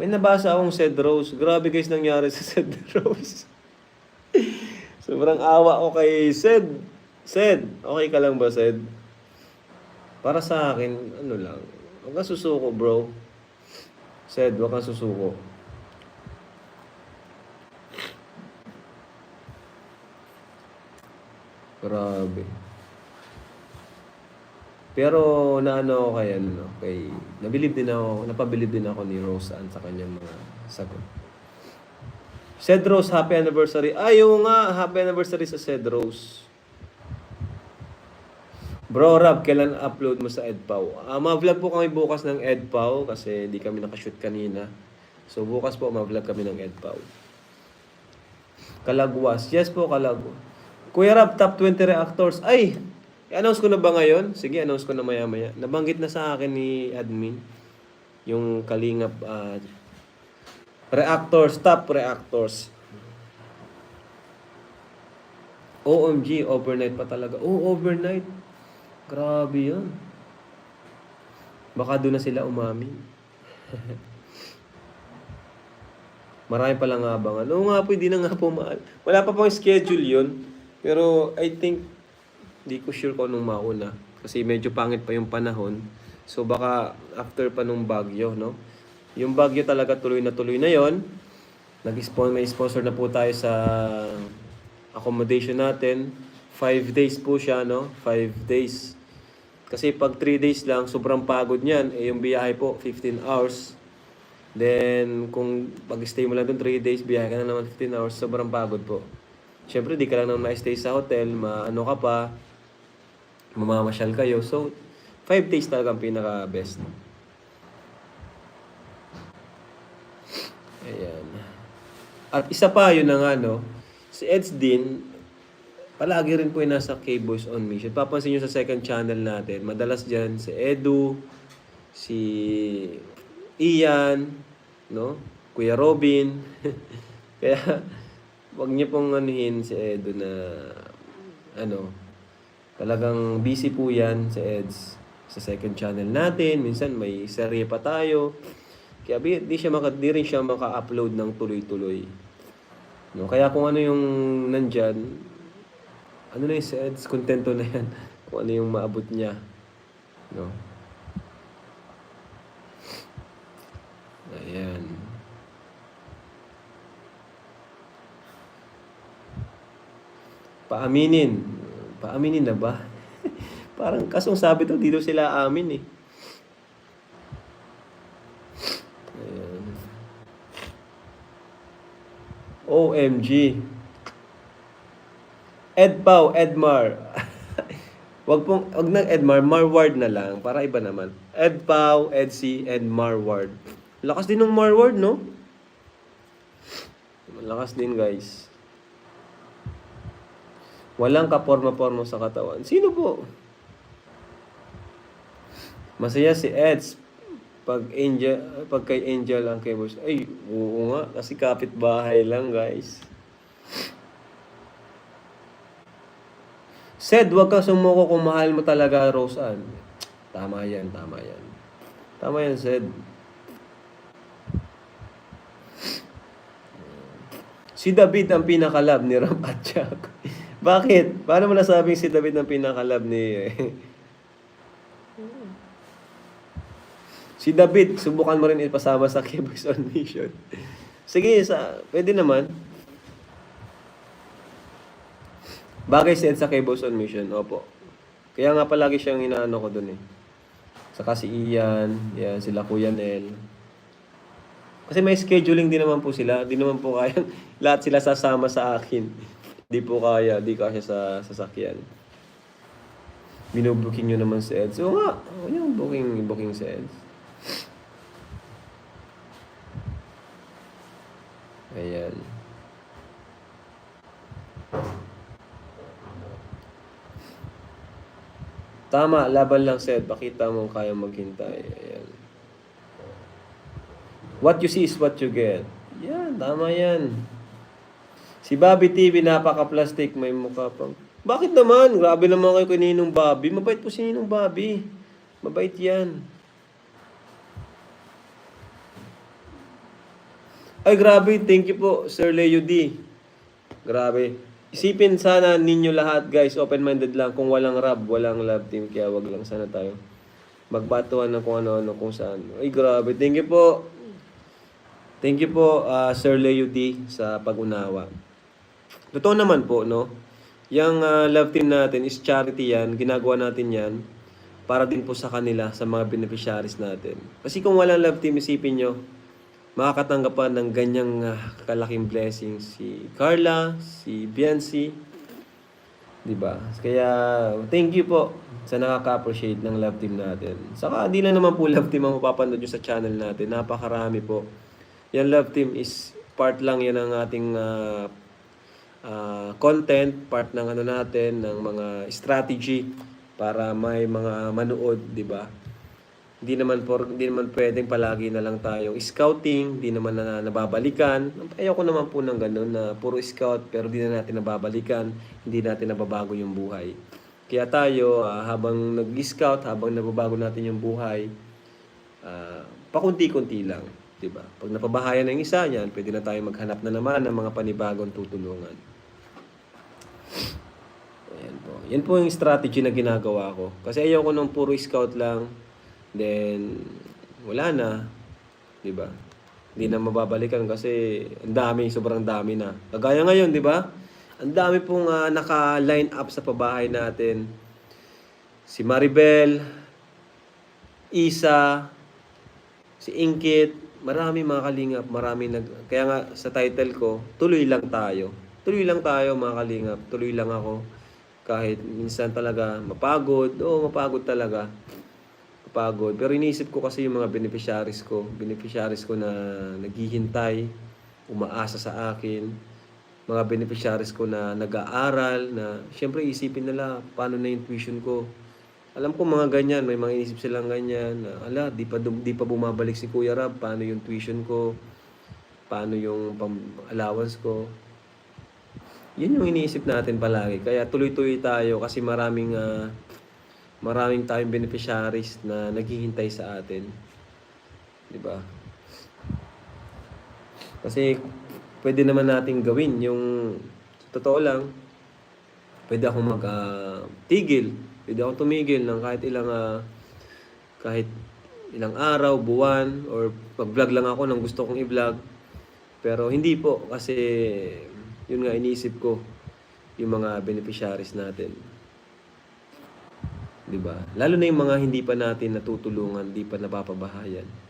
May nabasa akong Sed Rose. Grabe guys nangyari sa Sed Rose. Sobrang awa ko kay Sed. Sed, okay ka lang ba Sed? Para sa akin, ano lang, huwag kang susuko bro. Sed, huwag kang susuko. Grabe. Pero naano ako kay ano, no, kay nabilib din ako, napabilib din ako ni Rose sa kanyang mga sagot. Sed Rose, happy anniversary. Ay, nga, happy anniversary sa Sed Rose. Bro, Rob, kailan upload mo sa EdPow? Ah, ma-vlog po kami bukas ng EdPow kasi di kami nakashoot kanina. So, bukas po ma-vlog kami ng EdPow. Kalagwas. Yes po, Kalagwas. Kuya Rob, top 20 reactors. Ay! I-announce ko na ba ngayon? Sige, announce ko na maya-maya. Nabanggit na sa akin ni admin yung kalingap ah, reactors, top reactors. OMG, overnight pa talaga. Oh, overnight. Grabe yan. Baka doon na sila umamin. Marami palang abangan. Oo nga po, hindi na nga po mahal. Wala pa pong schedule yun. Pero I think, hindi ko sure kung anong mauna. Kasi medyo pangit pa yung panahon. So baka after pa nung bagyo, no? Yung bagyo talaga tuloy na tuloy na yon. Nag-sponsor, may sponsor na po tayo sa accommodation natin. Five days po siya, no? Five days. Kasi pag 3 days lang, sobrang pagod niyan. Eh, yung biyahe po, 15 hours. Then, kung pag-stay mo lang doon 3 days, biyahe ka na naman 15 hours, sobrang pagod po. Siyempre, di ka lang naman ma-stay sa hotel, maano ka pa, mamamasyal kayo. So, 5 days talaga ang pinaka-best. Ayan. At isa pa, yun na nga, no? Si Eds din, palagi rin po yung nasa K-Boys on Mission. Papansin nyo sa second channel natin, madalas dyan si Edu, si Ian, no? Kuya Robin. Kaya, wag niyo pong anuhin si Edu na, ano, talagang busy po yan si Eds sa second channel natin. Minsan may serye pa tayo. Kaya di, siya maka, di rin siya maka-upload ng tuloy-tuloy. No? Kaya kung ano yung nandyan, ano na yung si Eds, kontento na yan. Kung ano yung maabot niya. No? Ayan. Paaminin. Paaminin na ba? Parang kasong sabi to, dito sila amin eh. OMG. Edpau, Edmar. wag pong, wag nang Edmar, Marward na lang. Para iba naman. Edpau, Edsi, and Marward. Lakas din ng Marward, no? Lakas din, guys. Walang kaporma-porma sa katawan. Sino po? Masaya si Eds. Pag Angel, pag kay Angel ang kay boss. Ay, oo nga. Kasi kapitbahay lang, guys. Said, wag kang sumuko kung mahal mo talaga, Roseanne. Tama yan, tama yan. Tama yan, Said. Si David ang pinakalab ni Ram at Jack. Bakit? Paano mo nasabing si David ang pinakalab ni... si David, subukan mo rin ipasama sa Keyboys on Mission. Sige, sa, pwede naman. Bagay si Ed sa Keyboys on Mission, opo. Kaya nga palagi siyang inaano ko dun eh. Saka si Ian, yan, sila Kuya Nel. Kasi may scheduling din naman po sila. Di naman po kaya lahat sila sasama sa akin. Di po kaya, di kaya sa sasakyan. Binubooking nyo naman si Eds. Oo nga, oh, yung booking, booking si Eds. Ayan. Tama, laban lang Sed. Pakita mo kaya maghintay. Ayan. What you see is what you get. Yan, tama yan. Si Bobby TV, napaka-plastic, may mukha pang... Bakit naman? Grabe naman kayo kay Ninong Bobby. Mabait po si Ninong Bobby. Mabait yan. Ay, grabe. Thank you po, Sir Leo D. Grabe. Isipin sana ninyo lahat, guys. Open-minded lang. Kung walang rab, walang love team. Kaya wag lang sana tayo magbatuan ng kung ano-ano, kung saan. Ay, grabe. Thank you po. Thank you po, ah, Sir Leo D, sa pag-unawa. Totoo naman po, no? Yung ah, love team natin is charity yan. Ginagawa natin yan para din po sa kanila, sa mga beneficiaries natin. Kasi kung walang love team, isipin nyo, makakatanggap pa ng ganyang ah, kalaking blessings si Carla, si Biancy, di ba? Kaya, thank you po sa nakaka-appreciate ng love team natin. Saka, di lang naman po love team ang mapapanood nyo sa channel natin. Napakarami po. Yan love team is part lang yan ng ating ah, ah, content, part ng ano natin, ng mga strategy para may mga manood, di ba? Hindi naman por, hindi naman pwedeng palagi na lang tayong scouting, hindi naman na nababalikan. Ayoko naman po ng ganun na puro scout pero hindi na natin nababalikan, hindi natin nababago yung buhay. Kaya tayo, ah, habang nag-scout, habang nababago natin yung buhay, ah, pakunti-kunti lang, 'di ba? Pag napabahayan ng isa niyan, pwede na tayo maghanap na naman ng mga panibagong tutulungan. Ayan po. Yan po yung strategy na ginagawa ko. Kasi ayoko nung puro scout lang, then wala na, 'di ba? Hindi na mababalikan kasi ang dami, sobrang dami na. Kagaya ngayon, 'di ba? Ang dami pong ah, naka-line up sa pabahay natin. Si Maribel, Isa, si Inkit, marami mga kalingap, marami nag... Kaya nga sa title ko, tuloy lang tayo. Tuloy lang tayo mga kalingap, tuloy lang ako. Kahit minsan talaga mapagod, oo mapagod talaga. Mapagod. Pero iniisip ko kasi yung mga beneficiaries ko, beneficiaries ko na naghihintay, umaasa sa akin, mga beneficiaries ko na nag-aaral, na syempre isipin nila paano na yung tuition ko. Alam ko mga ganyan, may mga inisip silang ganyan. Na, ala, di pa, di pa bumabalik si Kuya Rab, paano yung tuition ko? Paano yung allowance ko? Yun yung iniisip natin palagi. Kaya tuloy-tuloy tayo kasi maraming ah, maraming tayong beneficiaries na naghihintay sa atin. 'Di ba? Kasi pwede naman nating gawin yung totoo lang. Pwede akong mag ah, tigil. Pwede akong tumigil ng kahit ilang ah, kahit ilang araw, buwan or mag-vlog lang ako ng gusto kong i-vlog. Pero hindi po kasi yun nga iniisip ko yung mga beneficiaries natin. 'Di ba? Lalo na yung mga hindi pa natin natutulungan, hindi pa napapabahayan.